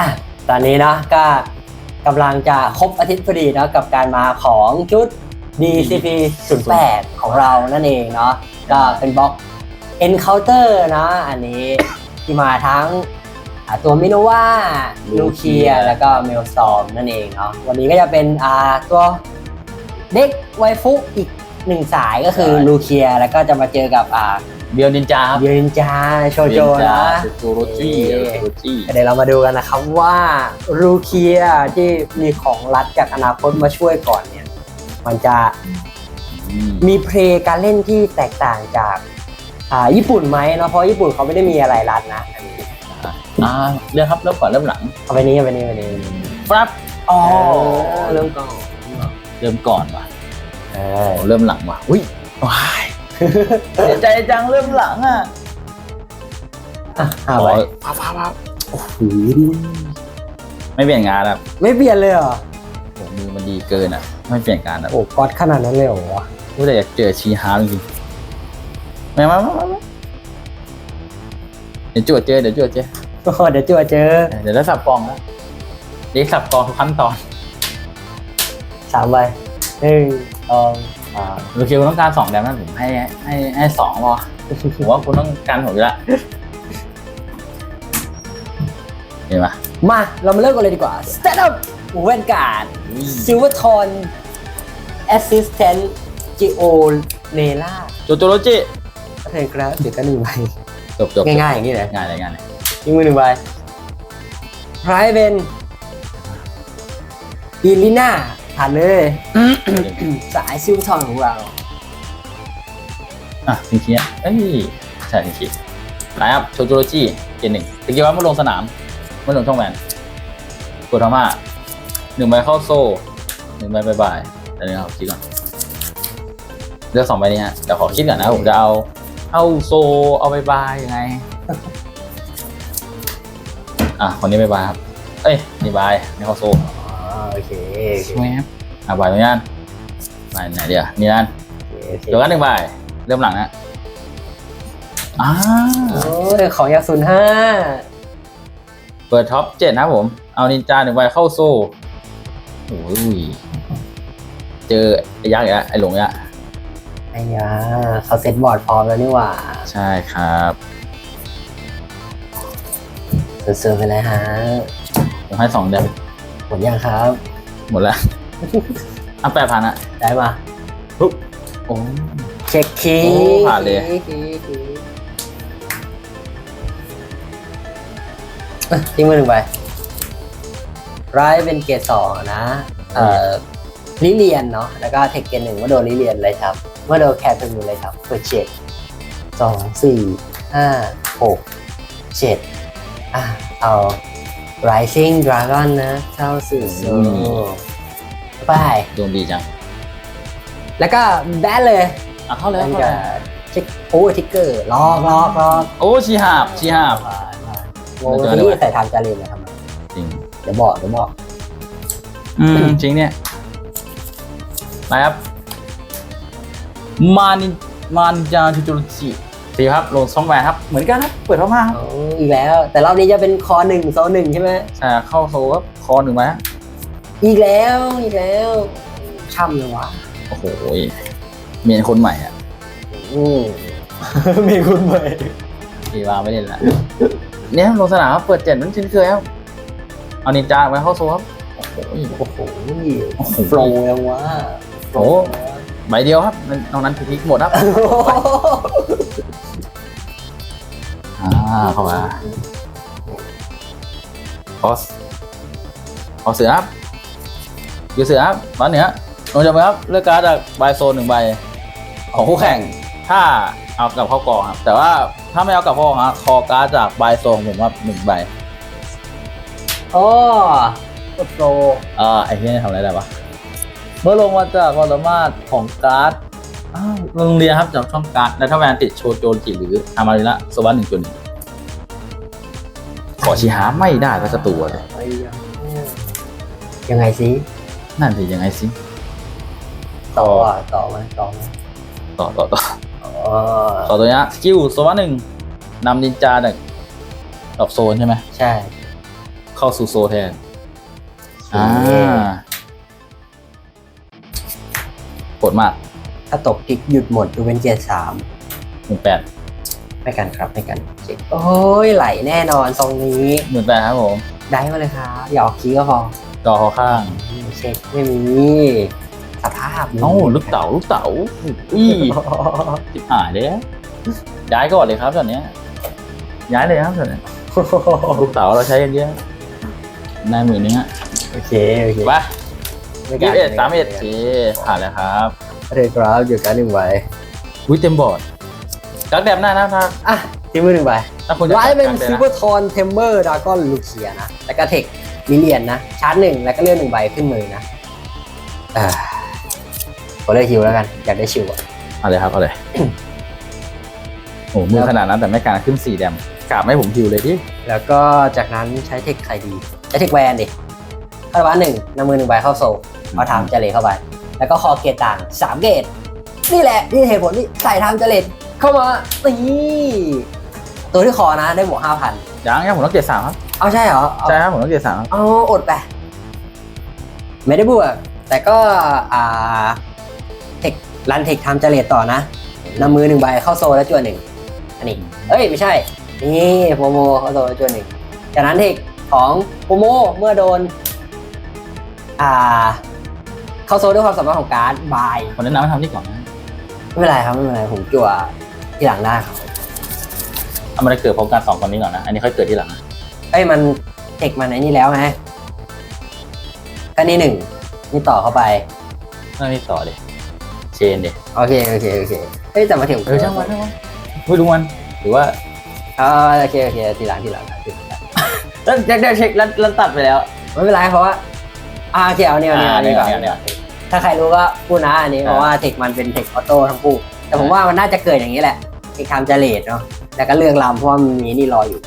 อะตอนนี้เนาะก็กำลังจะครบอาทิตย์พอดีเนาะกับการมาของชุด DCP 08ของเรานั่นเองเนาะก็เป็นบล็อก Encounter เนาะอันนี้ที่มาทั้งอ่าตัวมิโนวาลูเคีย แล้วก็เมลสตอมนั่นเองเนาะวันนี้ก็จะเป็นอ่าตัวเด็กไวฟุอีกหนึ่งสายก็คือลูเคีย แล้วก็จะมาเจอกับอ่า เบียวนินจาครับเยนินจาโชโจนะโจโรจี้โรจี้เดี๋ยวเรามาดูกันนะครับว่ารูเคียที่มีของรัดจากอนาคตมาช่วยก่อนเนี่ย มันจะมีเพลย์การเล่นที่แตกต่างจากอ่าญี่ปุ่นไหมเนาะเพราะญี่ปุ่นเขาไม่ได้มีอะไรรัดนะอันนี้อ่าเริ่มครับเริ่มก่อนเริ่มหลังเอาไปนี้เอาไปนี้เอาไปนี้ครับอ๋อเริ่มก่อน เริ่มก่อนว่ะเอโอ้อเริ่มหลังว่ะอุ้ยว้าย เสียใจจังเริ่มหลังอะอะห้าใบว้าวว้าวว้าวโอ้โหไม่เปลี่ยนงานแล้วไม่เปลี่ยนเลยเหรอโอ้มือมันดีเกินอะ ไม่เปลี่ยนการแล้วโอ้ก๊อตขนาดนั้นเลยเหรอวะกูแต่อยากเจอชีฮาร์จริงๆมามามามามาเดี๋ยวจวดเจอเดี๋ยวจวดเจอโอ้โหเดี๋ยวจัวเจอ เดี๋ยวได้สับกองแล้วเด็กสับกองทุกขั้นตอนสามใบหนึ่งสอง สามโอเคคุณต้องการสองแดมนะผมให้ให้ให้สองพอผมว่าคุณต้องการผมอยู่ละเห็นปะมา เรามาเริ่มกันเลยดีกว่า Stand up เวนการ์ดซิลเวอร์ทอนแอสซิสแตนต์จิโอเนล่าโจโจโรจิเพลงครับเดี๋ยวก็หนึ่งใบจบจบง่ายๆอย่างนี้เลยง่ายเลยง่ายเลยยิงมือหนึ่งใบไพรเวนอีลิน่า ผ่านเลย สายซิลเวอร์ทอนของเรา อะทีเคียเอ้ยใช่ทีเคียไลน์อัพโจโจโรจิเกณฑ์หนึ่งตะกี้ว่าเมื่อลงสนามเมื่อลงช่องแวนกดทาม่าหนึ่งใบเข้าโซ่หนึ่งใบบายบายแต่นี่เอาคิดก่อนเลือกสองใบนี้ฮะเดี๋ยวขอคิดก่อนนะผมจะเอาเอาโซเอาบายบายยังไง อะคนนี้บายบายครับ เอ้ยนี่บายนี่เข้าโซ่อ๋อโอเคโอเคแวบ อะบายเหมือนกันบายไหนเดียวนี่นั่นโอเคเดี๋ยวกันหนึ่งใบเริ่มหลังนะอ่าโอ้ยของยาศูนย์ห้าเปิดท็อปเจ็ดนะครับผม เอานินจาหนึ่งใบเข้าโซ่โอ้ยเจอไอ้ยักษ์อีกแล้วไอ้หลงอีกแล้วไอ้ยาเขาเซ็ตบอร์ดพร้อมแล้วนี่หว่า ใช่ครับเซิร์ฟๆไปเลยฮะผมให้สองเดือนหมดยังครับ หมดแล้ว อะแปดพันอะได้มาปุ๊บโอ้ เช็คคีโอ้ผ่านเลยเอ้ยทิ้งมือหนึ่งใบร้ายเป็นเกรดสองนะ เอ่อลิเลียนเนาะ แล้วก็เทคเกรดหนึ่งเมื่อโดนลิเลียนเลยครับ เมื่อโดนแคปเป็นมือเลยครับเปิดเจ็ดสองสี่ห้าหกเจ็ดอะเอา Rising Dragon นะ เข้าสู่โซล ไป ดวงดีจังแล้วก็แบนเลยอะเข้าเลยมันเข้าจะเลยเช็คโอ้ทิกเกอร์ลอกลอกลอกโอ้ชีหาบชีหาบงงที่ใส่ทางจารีนมาทำไมจริง เดี๋ยวบอกเดี๋ยวบอกอืม จริงเนี่ยไปครับ มานิมานิจาจูจูจิสี่ครับลงช่องแวนครับ เหมือนกันครับ เปิดเข้ามาครับอ๋ออีกแล้ว แต่รอบนี้จะเป็นคอหนึ่งโซหนึ่งใช่ไหมใช่ครับเข้าโซครับคอหนึ่งไหมฮะ อีกแล้วอีกแล้วช่ำเลยว่ะโอ้โหเมียนคนใหม่อะอืม มีคุณใหม่พี่ว่าไม่เล่นละเนี่ยลงสนามครับเปิดเจ็ดนั้นเช่นเคยครับเอานินจาไว้เข้าโซครับโอ้โหโอ้โหโอ้โหโปรยังวะโอ้ใบเดียวครับนอกนั้นพลิกหมดครับอ่าเข้ามาคอสคอเสือครับ อยู่เสือครับมาเหนือลงจากมือครับเลือกการ์ดจากใบโซนหนึ่งใบของคู่แข่ง ถ้าเอากลับเข้ากองครับ แต่ว่าถ้าไม่เอากลับเข้ากองครับคอการ์ดจากใบโซนผมว่าหนึ่งใบโอ้กดโปรอ่าไอ้ที่นี่ทำอะไรได้ปะเมื่อลงมาจากความสามารถของการ์ดอ้าวโรงเรียนครับจากช่องการ์ดและถ้าแวนติดโชว์โจนจิหรืออามาริละสวัสดหนึ่งจุดหนึ่งขอชีหาไม่ได้สักตัวเลยไอ้ยังยังไงสิ นั่นสิยังไงสิ ต่ออะต่อไหมต่อไหมต่อต่อต่ออ๋อต่อตัวเนี้ยสกิลสวัสดหนึ่งนำนินจาจากดอกโซนใช่ไหม ใช่เข้าสู่โซแทน อ่าปวดมากถ้าตกทิกหยุดหมดดูเป็นเกียร์สามหมื่นแปดไม่กันครับไม่กันเช็คโอ้ยไหลแน่นอนตรงนี้หมื่นแปดครับผม ได้มาเลยครับอย่าออกคีย์ก็พอ จอคอข้างเช็คไม่มีสภาพเอ้าลูกเต๋าลูกเต๋าอุ้ยจิบหายเลยอะย้ายก่อนเลยครับตอนเนี้ยย้ายเลยครับตอนเนี้ยลูกเต๋าเราใช้กันเยอะนายหมื่นนึงอะโอเคโอเคไปไม่กัยี่นสิบเอ็ดสามเอ็ดเผ่านแล้วครับเรกราฟอยู่กันหนึ่งใบอุ้ยเต็มบอร์ดกักแดมหน้านะถ้าอะทิ้งมือหนึ่งใบถ้าคุณจะไว้เป็นกักแดมซิลนะเวอร์ทอนเทมเบอร์ดากอนลูเคียนะแล้วก็เทค มิเลียนนะ ชาร์จหนึ่งแล้วก็เลื่อนหนึ่งใบขึ้นมือนะอ่าผมเลือกฮิวแล้วกัน อยากได้ชิวอะเอาเลยครับเอาเลยโอ้มือขนาดนั้นแต่ไม่การขึ้นสี่แดมกราบไม่ผมฮิวเลยดิแล้วก็จากนั้นใช้เทคใครดีใช้เทคแวนดิคาร์บานหนึ่งนำมือหนึ่งใบเข้าโซลเอาทามเจเลเข้าไป แล้วก็คอเกตต่างสามเกตนี่แหละนี่เหตุผลที่ใส่ทามเจเลเข้ามานี่ตัวที่คอนะได้บวกห้าพัน ยังยังผมต้องเกียร์สามครับเอาใช่เหรอเอาใช่ครับผมต้องเกียร์สามครับเอาอดไป ไม่ได้บวก แต่ก็อ่าเทครันเทคทำเจเลตต่อนะนำมือหนึ่งใบเข้าโซลแล้วจวนหนึ่งอันนี้เอ้ย ไม่ใช่ นี่โปรโมเข้าโซลแล้วจวนหนึ่งจากนั้นเทคของโปรโมเมื่อโดน อ่า เข้าโซลด้วยความสามารถของการ์ดบายผมแนะนำให้ทำนี่ก่อนนะไม่เป็นไรครับไม่เป็นไรผมจั่วที่หลังได้ครับ เอามันจะเกิดพร้อมกันสองคนนี้ก่อนนะ อันนี้ค่อยเกิดที่หลังนะเอ้ยมันเทคมันไอ้นี่แล้วไงก็นี่หนึ่งนี่ต่อเข้าไปนั่นนี่ต่อเลยเชนเดโอเคโอเคโอเคเอ้ยแต่มาถึงเออช่างมันช่างมันไม่รู้มันหรือว่าอ่าโอเคโอเคทีหลังทีหลังทีหลังแล้วแจ็คได้เช็คแล้วแล้วตัดไปแล้วไม่เป็นไรเพราะว่าอ่าโอเคเอาเนี่ยเอาเนี่ยเอาเนี่ยก่อนอ่าเนี่ยเนี่ยถ้าใครรู้ก็พูดนะอันนี้เพราะว่าเทคมันเป็นเทคออโต้ทั้งคู่แต่ผมว่ามันน่าจะเกิดอย่างนี้แหละเทคทำจะเลดเนาะ แล้วก็เลือกลำเพราะว่ามีนี่รออยู่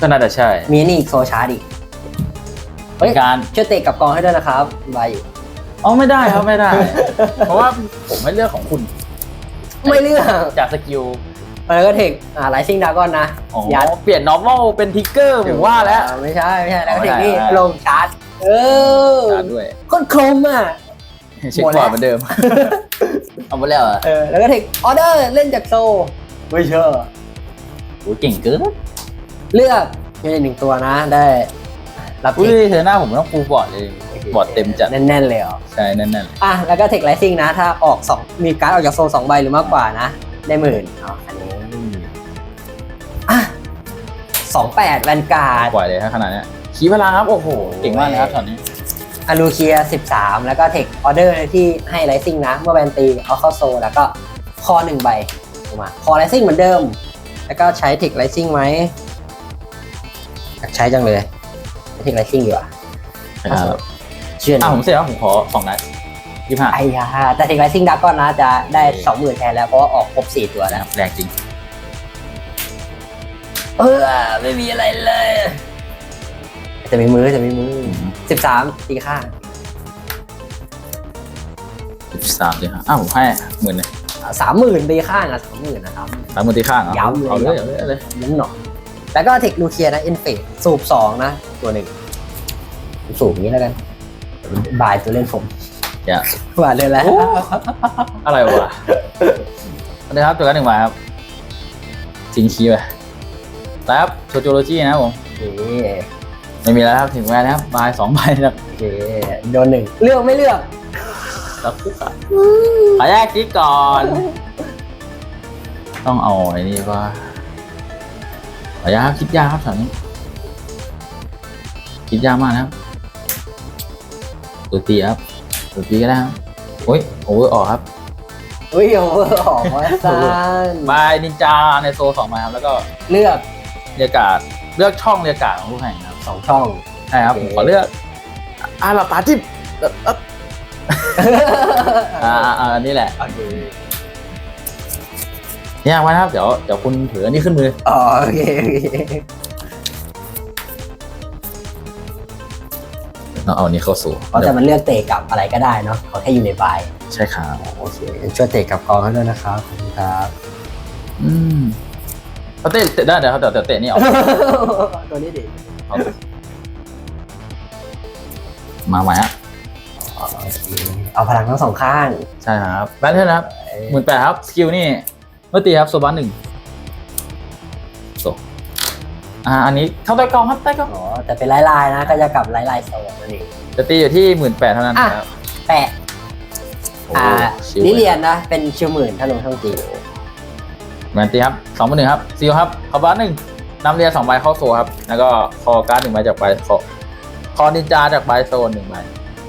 ก็น่าจะใช่มีนี่อีกโซชาร์ดอีกเฮ้ยการช่วยเตะกับกองให้ด้วยนะครับบายอยู่อ๋อไม่ได้ครับไม่ได้ เพราะว่าผมไม่เลือกของคุณไม่เลือกจากสกิลแล้วก็เทคอ่าไลซิงดากอนนะ อ๋อยัด เปลี่ยน normal เป็นทิกเกอร์ผมว่าแล้ว อ่ไม่ใช่ไม่ใช่แล้วก็ไม่เทได้คนี่ไม่ได้ ลงชาร์จเออการด้วย โคตรคมอะ เช็คหมดบแล้วอร์ดเหมือนเดิม เอาไปแล้วเหรอะเออแล้วก็เทคออเดอร์เล่นจากโซ ไม่เชื่อโอ้ยเก่งเกินเลือกมีหนึ่งตัวนะ ได้ รับเทอุ้ยคเธอหน้าผมไม่ต้องฟูลบอร์ดเลย บอร์ดเต็มจัด แน่นๆเลยเหรอใช่แน่นอะแล้วก็เทคไลซิงนะ ถ้าออกสองมีการ์ดออกจากโซนสองใบหรือมากกว่านะ ได้หมื่นอ๋ออันนี้อะสองแปดแวนการ์ดๆปล่อยเลยถ้าขนาดเนี้ยขี่พลังครับ โอ้โห เก่งมากนะครับตอนนี้ อลูเคียสิบสามแล้วก็เทคออเดอร์ที่ให้ไลซิงนะ เมื่อแวนตีเอาเข้าโซนแล้วก็คอหนึ่งใบ ออกมาคอไลซิงเหมือนเดิม แล้วก็ใช้เทคไลซิงไหมอยากใช้จังเลยใช้เทคไลซิงดีกว่าครับเชื่อหอะน่ผอยมเสร็จแล้วผมขอสองนัดยี่ห้าไอ้ยาแต่เทคไลซิงดากอนนะจะได้สองหมื่นแทนแล้วเพราะว่าออกครบสี่ตัวแล้วแรงจริง เออไม่มีอะไรเลยจะมีมือจะมีมือสิบสามตีข้างสิบสามเลยครับอ้าวผมให้หมื่นเลย สามหมื่นตีข้างอะสามหมื่นนะครับสามหมื่นที่ข้างเหรอย้ำเลยเอาเลยเอาเลยเอาเลยน้ำหนอแล้วก็เทคลูเคียนะเอ็นเฟสสูบสองนะ ตัวหนึ่งสูบอย่างนี้แล้วกัน บายตัวเล่นผมอย่าบายเลยแล้วโอ้อะไรวะสวัสดีครับตัวกันหนึ่งมาครับทิ้งคีย์ไปแล้วครับโชโจโลจีนะครับผมนี่ไม่มีแล้วครับถึงแวนนะครับบายสองใบนะครับโอเคโดนหนึ่งเลือกไม่เลือก แล้วคุกอะขอแยกคิดก่อน ต้องเอาไอ้นี่ว่าขออนุญาตครับคิดยากครับแถวนี้คิดยากมากนะครับตัวตีครับตัวตีก็ได้ครับโอ้ยโอเวอร์ออกครับอุ้ยโอเวอร์ออกมาสั้นบายนินจาในโซสองใบครับแล้วก็เลือกเรียกการ์ดเลือกช่องเรียกการ์ดของผู้แข่งครับสองช่องใช่ครับโอผเคมขอเลือกอ่าหลับตาจิ้ม อะอ่าอ่าอ่าอันนี้แหละโอเคเนี่ยไว้นะครับเดี๋ยวเดี๋ยวคุณถืออันนี้ขึ้นมืออ๋อโอเคโอเคเราเอาอันนี้เข้าสู่เพราะแต่มันเลือกเตะกับอะไรก็ได้เนาะเขาแค่อยู่ในใบใช่ครับโอเคช่วยเตะกับกองให้ด้วยนะครับขอบคุณครับอืมเขาเตะเตะได้เดี๋ยวเขาเตะเตะเตะนี่ออกตัวนี้ดิเอามาใหม่ฮะ อ๋อโอเคเอาพลังทั้งสองข้าง ใช่ครับแบทเทิลนะครับหมื่นแปดครับ สกิลนี่เมื่อตีครับโซบัสหนึ่งโซอ่าอันนี้เข้าใต้กองครับใต้กองอ๋อแต่เป็นลายลายๆนะ ก็จะกลับลายลายๆโซนนั่นเองจะตีอยู่ที่หมื่นแปดเท่านั้นอะครับแปะโอ้อ่าชิวลิเลียนนะ เป็นชิวหมื่นถ้าลงช่องจีแมนตีครับสองหมื่นหนึ่งครับซิลครับคอบัสหนึ่งนำเรียนสองใบเข้าโซครับ แล้วก็คอการ์ดหนึ่งใบจากใบคอคอนินจาจากใบโซนหนึ่งใบ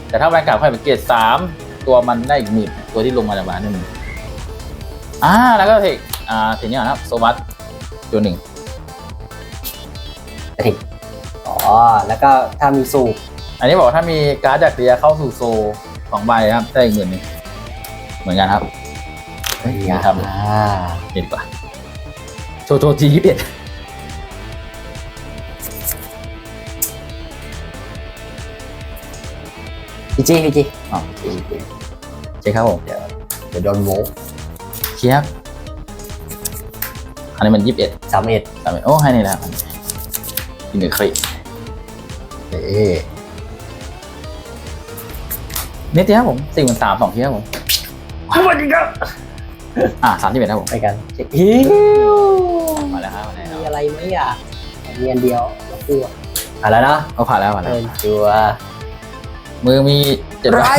แต่ถ้าแวนการ์ดค่อยเป็นเกรดสามตัวมันได้อีกหมื่นตัวที่ลงมาจากใบนั่นหนึ่งอ่าแล้วก็เทคอ่าทีนี้ก่อนครับโซบัสตัวหนึ่งอ๋อ แล้วก็ถ้ามีสูบอันนี้บอกว่าถ้ามีการ์ดจากเรียเข้าสู่โซสองใบครับได้อีกหมื่นหนึ่งเหมือนกันครับเฮ้ยไม่ทำเลยอ่านี่ดีกว่าโชว์โชว์จียี่สิบเอ็ด พี่จีพี่จีอ๋อเช็คครับผมเดี๋ยวเดี๋ยวโดนโมเคลียร์ครับอันนี้มันยี่สิบเอ็ดสามเอ็ดสามเอ็ดโอ้ให้นี่แหละครับอีกหนึ่งคลิกเอ๊ะนี่ตีครับผมสี่หมื่นสามสองทีครับผมสวัสดีครับอ่าสามที่เป็นครับผมไปกันเช็คฮิวมาแล้วครับมาแล้วมีอะไรไหมอะมีอันเดียวแล้วตัวอะแล้วเนาะเอาผ่านแล้วผ่านแล้วเป็นตัว มือมีเจ็ดไรใบ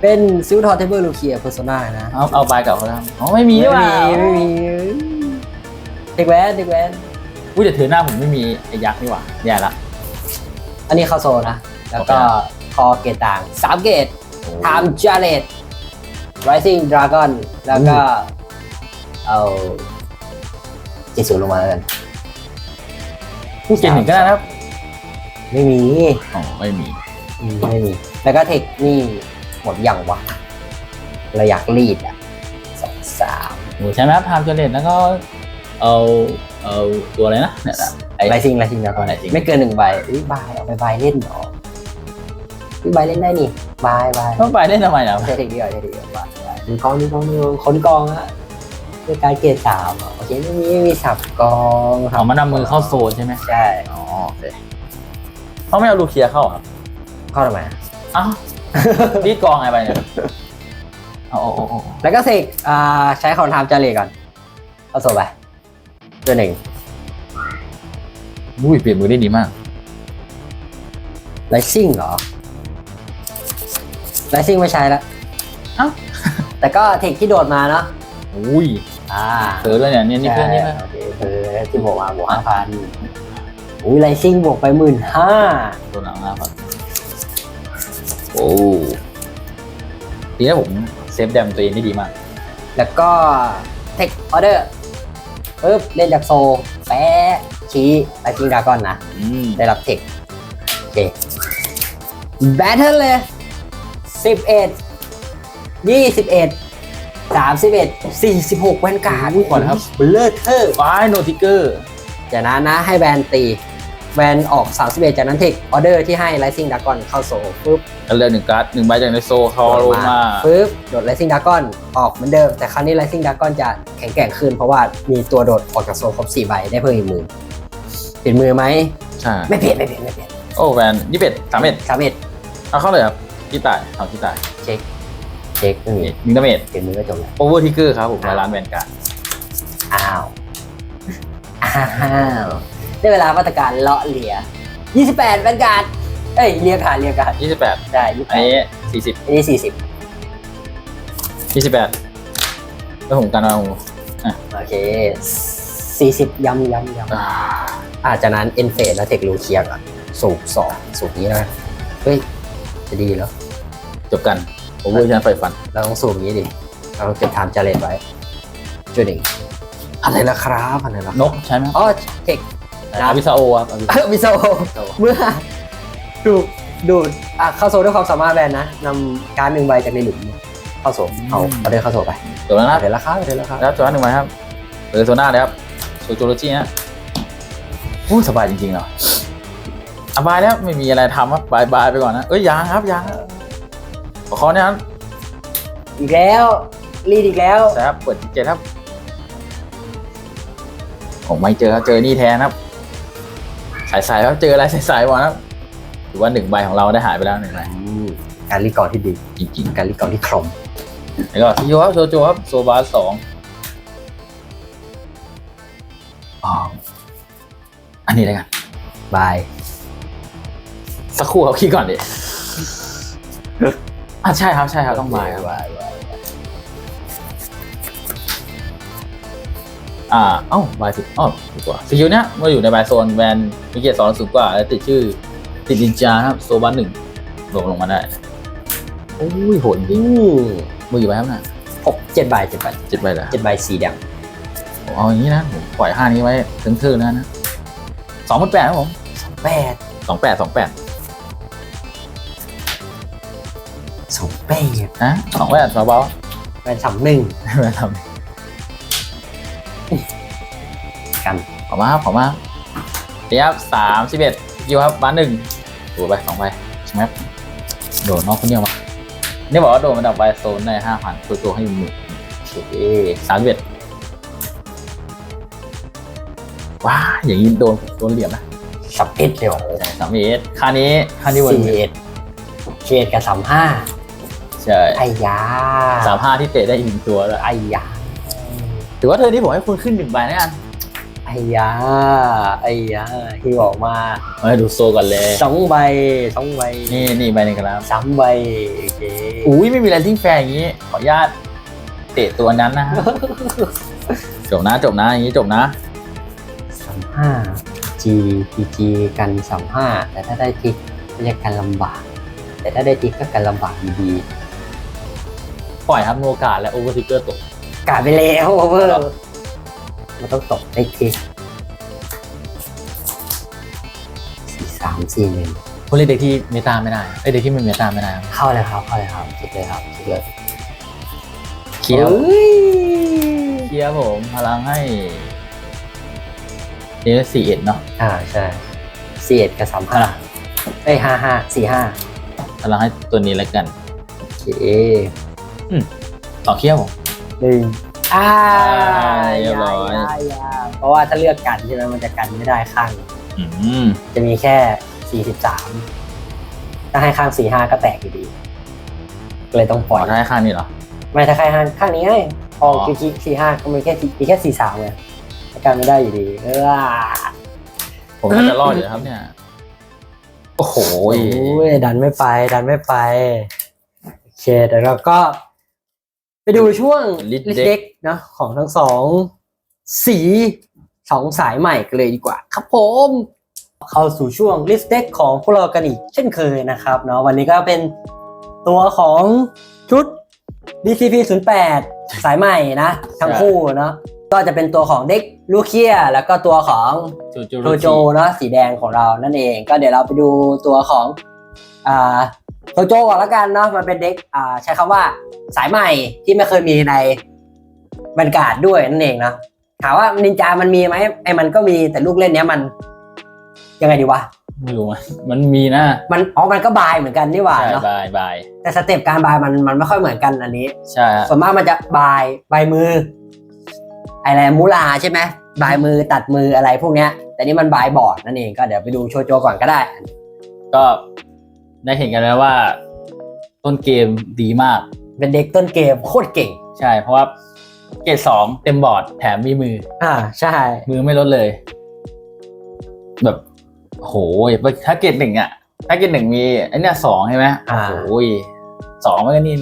เป็นซิลทอร์เทเบิลลูเคียเพอร์โซนานะเอาเอาใบเก่าเขาแล้วอ๋อไม่มีด้วยว่ะไม่มีเด็กแว้นเด็กแว้นอุ้ยแต่เธอหน้าผมไม่มีไอ้ยักษ์นี่หว่าแย่ละ อันนี้เข้าโซนนะ แล้วก็โอเคคอเกตต่างสามเกตไทม์จาเลต Rising Dragon แล้วก็ เอาจิสูลงมาแล้วกันเกณฑ์หนึ่งก็ได้นะครับ ไม่มีอ๋อไม่มี อืมไม่มี แล้วก็เทคนี่หมดยังวะเราอยากรีดอะสองสามหนูใช่ไหมครับไทม์เจเนตแล้วก็เอาเอาตัวอะไรนะเนี่ยนะไอ้ ไรซิงไรซิงแล้วก็ Rising ไม่เกินหนึ่งใบอุ้ยบายเอาไปบายเล่นเหรออุ้ยบายเล่นได้นี่บายบายต้องไปเล่นทำไมนะใช่เทคเดียวใช่เทคเดียวบายบายดูกองดูกองดูกองคนกองอะด้วยการเกรดสามอะโอเคไม่มีไม่มีสับกองเอามานำมือเข้าโซนใช่ไหมใช่ อ๋อโอเค เขาไม่เอาลูเคียเข้าเหรอครับเข้าทำไมอะ อ้าวรีดกองไงไปเนี่ยเอาเอาเอาเอาแล้วก็เสกอ่าใช้คอนทามจาเลก่อนเอาโซไปตัวหนึ่งอุ้ยเปลี่ยนมือได้ดีมากไรซิ่งเหรอไรซิ่งไม่ใช้แล้วเอ้า แต่ก็เทคที่โดดมาเนาะอุ้ยอ่าเสือเลยเนี่ยเนี่ยนี่เพื่อนนี่ใช่เพื่อน โอเคคือที่บอกมาบวกห้าพัน อุ้ยไรซิ่งบวกไปหมื่นห้าตัวหนังนะครับโอ้ดีนะผมเซฟแดมตัวเองได้ดีมาก แล้วก็เทคออเดอร์ปึ๊บเล่นจากโซ แปะชี้ไรซิ่งดากอนนะ อืมได้รับเทคโอเคแบทเทิลเลยสิบเอ็ดยี่สิบเอ็ดสามสิบเอ็ดสี่สิบหกแวนการ์ดก่อนนะครับเบลเลอร์เทอร์ไอ้โนติเกอร์จากนั้นนะให้แวนตี แวนออก 31 จากนั้นเทคออเดอร์ที่ให้ Rising Dragon เข้าโซปุ๊บแล้วเลือกหนึ่งการ์ดหนึ่งใบจากในโซเขาลงมาปุ๊บโดด Rising Dragon ออกเหมือนเดิม แต่คราวนี้ Rising Dragon จะแข็งแกร่งขึ้น เพราะว่ามีตัวโดดออกจากโซครบ4ใบได้เพิ่มอีกมือเปลี่ยนมือไหมใช่ไม่เปลี่ยนไม่เปลี่ยนไม่เปลี่ยนโอ้แวนยี่สิบเอ็ดสามเอ็ดสามเอ็ดเอาเข้าเลยครับที่ตายเอาที่ตายเช็คเช็คไม่มีนี่มิงดาเมจเปลี่ยนมือก็จบแล้วโอเวอร์ทิกเกอร์ครับผมในร้านแวนการ์ดอ้าวอ้าว ได้เวลามาตรการเลาะเลีย28แวนการ์ดเอ้ยเลียการ์ดเลียการ์ดยี่สิบแปดได้อัน28นี้สี่สิบอันนี้ 40 ยี่สิบแปดแล้วผมกันเอาโอเคสี่สิบย้ำย้ำย้อ่าำอาจจะนั้นเอ็นเฟสแล้วเทคลูเคียก่อนสูบสองสูบนี้นะเฮ้ย จะดีแล้วจบกันโอเวอร์ชันไฟฟัน เราต้องสูบนี้ดิ เราต้องเก็บไทม์จาเลตไว้ช่วยหนึ่งอะไรล่ะครับอะไรล่ะนกใช่ไหมอ๋อเทค อาบิซาโอครับอาบิซาเออมิโซเมื่อดูดดูดอะเข้าโซด้วยความสามารถแบนนะนำการดหนึ่งใบจากในหลุมเข้าโซเอาเอาเดินเข้าโซไปจบแล้วนะเดี๋ยวราคาเดี๋ยวราคาแล้วตัวนั้นหนึ่งใบครับเออโซน่าเลยครับโซโจโลจีนะอู้สบายจริงๆเนาะสบายแล้วไม่มีอะไรทำครับบายบายไปก่อนนะเอ้ยยังครับยังขอขอเนี่ยครับอีกแล้วรีดอีกแล้วใช่ครับเปิดเจ็ดครับผมไม่เจอครับเจอนี่แทนครับ สายสายๆครับเจออะไรสายสายๆวะครับถือว่าหนึ่งใบของเราได้หายไปแล้วหนึ่งใบการรีกอร์ดที่ดีจริงการรีกอร์ดที่ครมๆแล้วก็ซิโยครับโจโจครับโซบาสองอ๋ออันนี้แล้วกันบาย สักครู่ครับคิดก่อนดิอะใช่ครับใช่ครับต้องมาครับบาย อ่าเอ้าบายสิอ๋อถูกกว่าสกิลเนี้ยเมื่ออยู่ในบายโซนแวนมีเกียรติสองสูงกว่าแล้วติดชื่อ ติดดินจาครับโซบัสหนึ่งลงลงมาได้โอ้ยโหดจริอืงมมืออยู่ไปครับน่ะหกเจ็ดใบเจ็ดใบเจ็ดใบเหรอเจ็ดใบสีแดงผมเอาอย่างนี้นะผมปล่อยห้านี้ไว้ถึงทื่อๆนะนะสองพันแปดครับผมแปดสองแปดสองแปดสองแปดนะสองแปดเบาแปดสามหนึ่งๆไม่ทำ กันขอมาครับขอมาครับเดี๋ยวครับสามสิบเอ็ดยิวครับบ้านหนึ่งดูไปสองใบใช่ไหมโดดนอกคนเดียวมานี่บอกว่าโดดมาดับใบโซนในห้าพันตัวตัวให้หมื่นโอเคสามสิบเอ็ดว้าอย่างนี้โดนโดนเหลี่ยมนะสามเอ็ดเลยเหรอสามเอ็ดค่านี้ค่านี้วันสี่เอ็ดเจ็ดกับสามห้าใช่ไอ้ยาสามห้าที่เตะได้อีกหนึ่งตัวแล้วไอ้ยาถือว่าเธอที่ผมให้คุณขึ้นหนึ่งใบแล้วกัน ไอ้ยาไอ้ยาที่บอกมามาให้ดูโซก่อนเลย สองใบสองใบนี่นี่ใบหนึ่งครับ สามใบโอเคอุ้ยไม่มีแรนติ้งแฟร์อย่างนี้ ขออนุญาตเตะตัวนั้นนะฮะ จบนะจบนะอย่างนี้จบนะ สามห้า G PG กันสามห้าแต่ถ้าได้ทิกก็จะกันลำบาก แต่ถ้าได้ทิกก็กันลำบากดีปล่อยครับโนกาและโอเวอร์ทิกเกอร์ตกๆกาดไปแล้วโอเวอร์ มันต้องตกได้ทิกสี่สามสี่หนึ่งคนเล่นเด็กที่เมตาไม่ได้เอ้ยเด็กที่ไม่เมตาไม่ได้ครับเข้าเลยครับเข้าเลยครับทิกเลยครับทิกเลยเคลียร์อ้ยเคลียร์ผมพลังให้เอสี่เอ็ดเนาะอ่าใช่สี่เอ็ดกับสามห้าเอ้ยห้าห้าสี่ห้าพลังให้ตัวนี้แล้วกันโอเคต่อเคลียร์ผมหนึ่ง อ่าเรียบร้อยาาาเพราะว่าถ้าเลือกกันใช่ไหมมันจะกันไม่ได้ข้าง อืมจะมีแค่ 43 ถ้าให้ข้าง 45 ก็แตกอยู่ดีก็เลยต้องปปล่ล่ออยยได้ข้างนี้เหรอ ไม่ถ้าใครข้างข้างนี้ไงพออ๋อ คิคิสี่ห้าก็มีแค่มีแค่43ไงแต่กันไม่ได้อยู่ดี เออผมน่าจะรอดอยู่นะครับเนี่ย โอ้โหโอ้ยดันไม่ไป ดันไม่ไป โอเคเดี๋ยวเราก็ ไปดูช่วงลิดลิสเด็เด็กกเนอะของทั้งสองสีสองสายใหม่กันเลยดีกว่า ครับผม เข้าสู่ช่วงลิสเด็กของพวกเรากันอีกเช่นเคยนะครับเนาะวันนี้ก็เป็นตัวของชุด DCP 08สายใหม่นะ ทั้งคู่เนาะก็จะเป็นตัวของเด็กลูเคีย แล้วก็ตัวของจูจูโทโจเนาะสีแดงของเรานั่นเอง ก็เดี๋ยวเราไปดูตัวของอ่าโทโจก่อนละกันเนาะมันเป็นเด็กอ่าใช้คำว่าสายใหม่ที่ไม่เคยมีใน บรรยากาศด้วยนั่นเองเนาะถามว่านินจามันมีไหมไอ้มันก็มีแต่ลูกเล่นเนี้ยมัน ยังไงดีวะไม่รู้มันมันมีนะมันอ๋อมันก็บายเหมือนกันนี่หว่าใช่เนาะบายบายแต่สเต็ปการบายมันมันไม่ค่อยเหมือนกันอันนี้ ใช่ฮะส่วนมากมันจะบายบายมืออะไรมูลาใช่ไหมบายมือตัดมืออะไรพวกเนี้ย แต่นี่มันบายบอร์ดนั่นเองก็เดี๋ยวไปดูโชโจก่อนก็ได้ ก็ได้เห็นกันแล้วว่า ต้นเกมดีมาก เป็นเด็กต้นเกมโคตรเก่ง ใช่เพราะว่า เกรดสองเต็มบอร์ดแถมมีมือ อ่าใช่ มือไม่ลดเลย แบบโหถ้าเกรดหนึ่งอะถ้าเกรดหนึ่งมีไอ้เนี่ยสองใช่ไหมโอ้ยสองมันก็นี่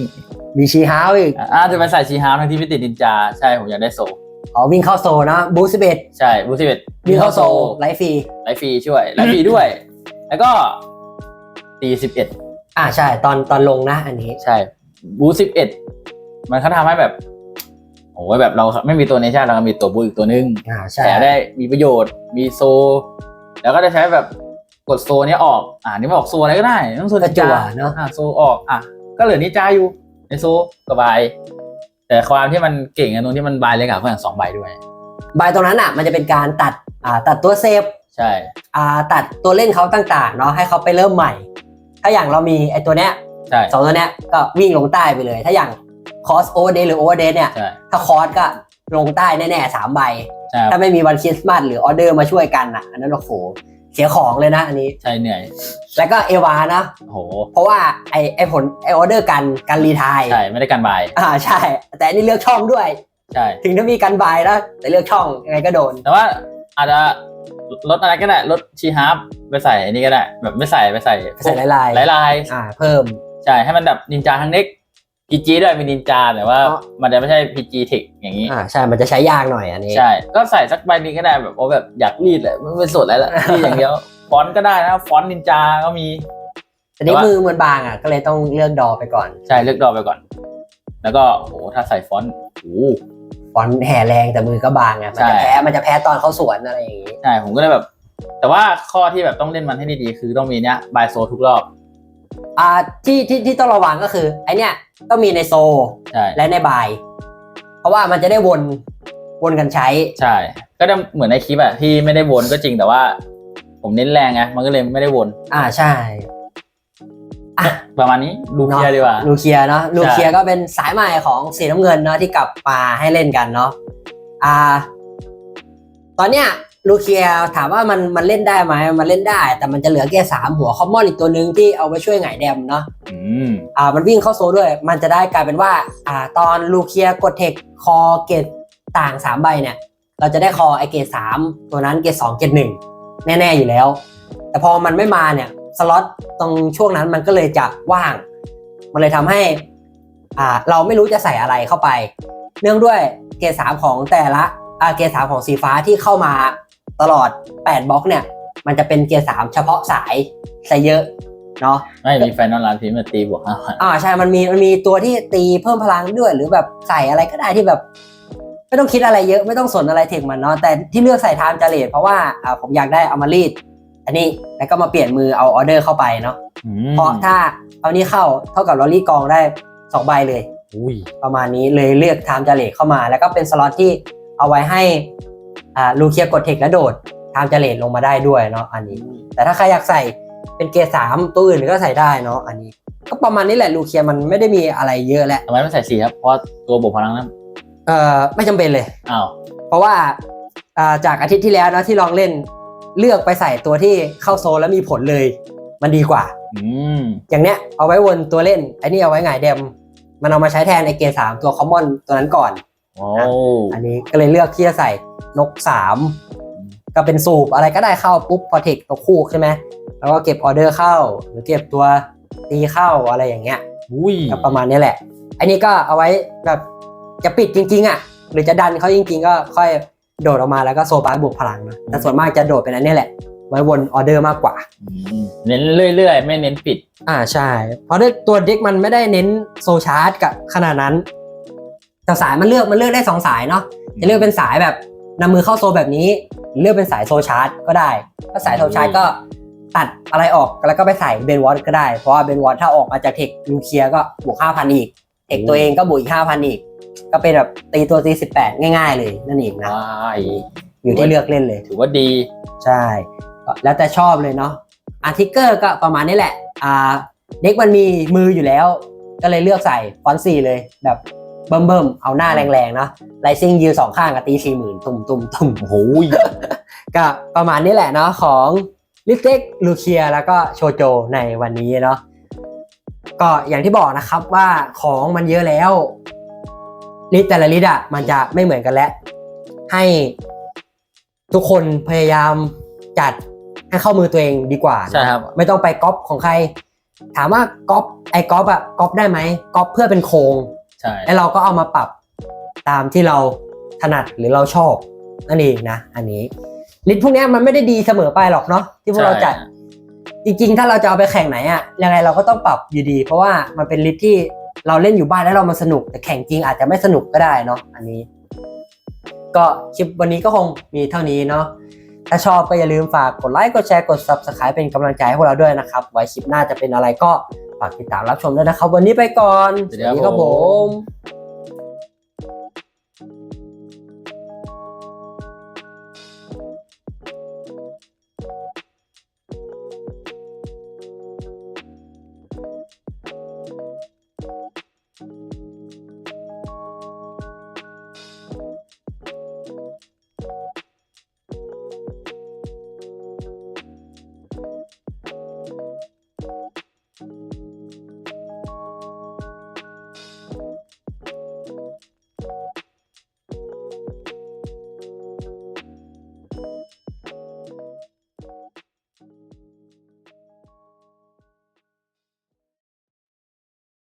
มีชีฮาวอีกอ่าจะไปใส่ชีฮาร์ทั้งที่ไม่ติดนินจา ใช่ผมอยากได้โซอ๋อวิ่งเข้าโซนนะบูสิบเอ็ดใช่บูสิเอ็ดวิ่งเข้าโซไลฟ์ฟรีไลฟ์ฟรีช่วยไลฟ์ฟรีด้วย แล้วก็ตีสิบเอ็ดอ่าใช่ ตอนตอนลงนะ อันนี้ใช่บูสิบเอ็ดมันเขาทำให้แบบ โอ้ยแบบเราไม่มีตัวในชาติเราก็มีตัวบูอีกตัวนึงอ่าใช่แต่ได้มีประโยชน์มีโซ แล้วก็ได้ใช้แบบกดโซเนี้ยออก อ่านี่บอกโซอะไรก็ได้ไม่ต้องโซกระนิจั่จาวเนาะอ่าโซออกอะก็เหลือนิจาอยู่ในโซสบาย แต่ความที่มันเก่งอะตรงที่มันบายเล็กอะก็อย่างสองใบด้วยใบตรงนั้นอะมันจะเป็นการตัดอ่าตัดตัวเซฟใช่อ่าตัดตัวเล่นเขาต่างๆเนาะให้เขาไปเริ่มใหม่ ถ้าอย่างเรามีไอ้ตัวเนี้ยใช่สองตัวเนี้ยก็วิ่งลงใต้ไปเลย ถ้าอย่าง คอสโอเวอร์เดหรือโอเวอร์เดเนี่ย ใช่ถ้าคอสก็ลงใต้แน่ๆสามใบ ใช่ครับถ้าไม่มีวันคริสต์มาสหรือออเดอร์มาช่วยกันอะ อันนั้นโอ้โหเสียของเลยนะอันนี้ ใช่เหนื่อยแล้วก็เอวานะ โอ้โหเพราะว่าไอไอผลไอออเดอร์กันกันรีไทายใช่ไม่ได้การบายอ่าใช่ แต่อันนี่เลือกช่องด้วย ใช่ ถึงถ้ามีกันบายนะแต่เลือกช่องยังไงก็โดน แต่ว่าอาจจะลดอะไรก็ได้ลดชีฮาร์ปไปใส่อันนี้ก็ได้ แบบไม่ใส่ไปใส่ใส่ลายลายหลายลายอ่าเพิ่มใช่ให้มันแบบนินจาทั้งเน็ก พีจีด้วยมีนินจาแต่ว่าอ๋อ มันจะไม่ใช่พีจีเทคอย่างนี้ อ่าใช่ มันจะใช้ยากหน่อยอันนี้ ใช่ ก็ใส่สักใบนี้ก็ได้แบบโอ้แบบอยากรีดเลยไม่เป็นสดอะไรละรีดอย่างเดียวฟอนต์ก็ได้นะฟอนต์นินจา ก็มีแต่นี่แต่ว่ามืมือมันบางอะ ก็เลยต้องเลือกดอไปก่อน ใช่เลือกดอไปก่อน แล้วก็โหถ้าใส่ฟอนต์โอ้โหฟอนต์แห่แรงแต่มือก็บางอะ มันจะใช่ แพ้ มันจะแพ้ตอนเข้าสวนอะไรอย่างงี้ ใช่ผมก็เลยแบบ แต่ว่าข้อที่แบบต้องเล่นมันให้ดีๆคือต้องมีเนี้ยบายโซทุกรอบ อ่าที่ที่ที่ต้องระวังก็คือไอเนี้ยต้องมีในโซใช่และในบาย เพราะว่ามันจะได้วนวนกันใช้ใช่ ก็จะเหมือนในคลิปอะที่ไม่ได้วนก็จริงแต่ว่า ผมเน้นแรงไงมันก็เลยไม่ได้วน อ่าใช่อะประมาณนี้ดูเคลียร์ดีกว่าลูเคียเนาะลูเคียก็เป็นสายใหม่ของสีน้ำเงินเนาะที่กลับมาให้เล่นกันเนาะอ่า ตอนเนี้ย ลูเคียถามว่ามันมันเล่นได้ไหมมันเล่นได้ แต่มันจะเหลือแค่สามหัวคอมมอนอีกตัวหนึ่งที่เอาไปช่วยไงายแดมเนาะอืมอ่ามันวิ่งเข้าโซลด้วย มันจะได้กลายเป็นว่าอ่าตอนลูเคียกดเทคคอเกตต่างสามใบเนี่ย เราจะได้คอไอเกตสามตัวนั้นเกตสองเกตหนึ่งแน่ ๆ อยู่แล้ว แต่พอมันไม่มาเนี่ยสล็อตตรงช่วงนั้นมันก็เลยจะว่าง มันเลยทำให้อ่าเราไม่รู้จะใส่อะไรเข้าไป เนื่องด้วยเกตสามของแต่ละอ่าเกตสามของสีฟ้าที่เข้ามา ตลอด 8บล็อกเนี่ย มันจะเป็นเกตสามเฉพาะสายซะเยอะเนาะไม่มีแฟนนอนร้านพิมพ์มาตีบวกห้าพันอ่าใช่ มันมีมันมีตัวที่ตีเพิ่มพลังด้วย หรือแบบใส่อะไรก็ได้ที่แบบ ไม่ต้องคิดอะไรเยอะไม่ต้องสนอะไรถึงมันเนาะแต่ที่เลือกใส่ไทม์จาเลตเพราะว่าอ่าผมอยากได้เอามารีด อันนี้แล้วก็มาเปลี่ยนมือเอาออเดอร์เข้าไปเนาะอืมเพราะถ้าเอานี้เข้าเท่ากับลอรี่กองได้สองใบเลยอุ้ยประมาณนี้เลยเลือกไทม์จาเลตเข้ามา แล้วก็เป็นสล็อตที่เอาไว้ให้ อ่าลูเคียกดเทคและโดดไทม์จาเลตลงมาได้ด้วยเนาะอันนี้ แต่ถ้าใครอยากใส่เป็นเกรดสามตัวอื่นก็ใส่ได้เนาะอันนี้ ก็ประมาณนี้แหละลูเคียมันไม่ได้มีอะไรเยอะแหละทำไมไม่ใส่สีครับเพราะว่าตัวบวกพลังนั้นเอ่อไม่จำเป็นเลยอ้าวเพราะว่าอ่าจากอาทิตย์ที่แล้วเนาะที่ลองเล่นเลือกไปใส่ตัวที่เข้าโซนแล้วมีผลเลย มันดีกว่าอืมอย่างเนี้ยเอาไว้วนตัวเล่นไอ้นี่เอาไว้หงายเดมมันเอามาใช้แทนไอเกรดสามตัวคอมมอนตัวนั้นก่อนโอ้อันนี้ก็เลยเลือกที่จะใส่นกสามก็เป็นสูบอะไรก็ได้เข้าปุ๊บพอเทคตัวคู่ใช่ไหมแล้วก็เก็บออเดอร์เข้า หรือเก็บตัวตีเข้าอะไรอย่างเงี้ยอุ้ยก็ประมาณนี้แหละ อันนี้ก็เอาไว้แบบจะปิดจริง ๆ อะ หรือจะดันเขาจริง ๆ ก็ค่อยโดดออกมาแล้วก็โซบาร์บวกพลังนะแต่ส่วนมากจะโดดเป็นอันนี้แหละ ไว้วนออเดอร์มากกว่าอืมเน้นเรื่อย ๆ ไม่เน้นปิด อ่าใช่ เพราะด้วยตัวเด็กมันไม่ได้เน้นโซชาร์จกับขนาดนั้น แต่สายมันเลือกมันเลือกได้สองสายเนาะจะเลือกเป็นสายแบบนำมือเข้าโซแบบนี้หรือเลือกเป็นสายโซชาร์จก็ได้ถ้าสายโซชาร์จก็ตัดอะไรออกแล้วก็ไปใส่เบนวอตก็ได้ เพราะว่าเบนวอตถ้าออกมาจากเทคลูเคียก็บวกห้าพันอีกเทคตัวเองก็บวกอีกห้าพันอีก ก็เป็นแบบตีตัวตีสิบแปดง่ายๆเลยนั่นเองนะว้ายอยู่ที่เลือกเล่นเลย ถือว่าดีใช่ก็แล้วแต่ชอบเลยเนาะอาร์ติเกอร์ก็ประมาณนี้แหละอ่าเด็กมันมีมืออยู่แล้ว ก็เลยเลือกใส่ฟอนต์สี่เลยแบบ เบิ่มเบิ่มๆเอาหน้าแรงๆเนาะไลซิ่งยืนสองข้างกับตีสี่หมื่นตุ่มตุ่มตุ่มโอ้โหก็ประมาณนี้แหละเนาะของลิฟเต็กลูเคียแล้วก็โชโจในวันนี้เนาะก็อย่างที่บอกนะครับว่าของมันเยอะแล้วลิสต์แต่ละลิสต์อะมันจะไม่เหมือนกันแล้ว ให้ทุกคนพยายามจัดให้เข้ามือตัวเองดีกว่านะใช่ครับไม่ต้องไปก๊อปของใคร ถามว่าก๊อปไอ้ก๊อปอะก๊อปได้ไหมก๊อปเพื่อเป็นโครงใช่แล้วเราก็เอามาปรับตามที่เราถนัดหรือเราชอบนั่นเองนะ อันนี้ลิสต์พวกเนี้ยมันไม่ได้ดีเสมอไปหรอกเนาะที่พวกเราจัดจริงๆ ถ้าเราจะเอาไปแข่งไหนอะยังไงเราก็ต้องปรับอยู่ดี เพราะว่ามันเป็นลิสต์ที่เราเล่นอยู่บ้านแล้วเรามาสนุก แต่แข่งจริงอาจจะไม่สนุกก็ได้เนาะอันนี้ ก็คลิปวันนี้ก็คงมีเท่านี้เนาะถ้าชอบก็อย่าลืมฝากกดไลค์กดแชร์กด subscribe เป็นกำลังใจให้พวกเราด้วยนะครับ ไว้คลิปหน้าจะเป็นอะไรก็ ฝากติดตามรับชมด้วยนะครับ วันนี้ไปก่อนสวัสดีครับครับผผมม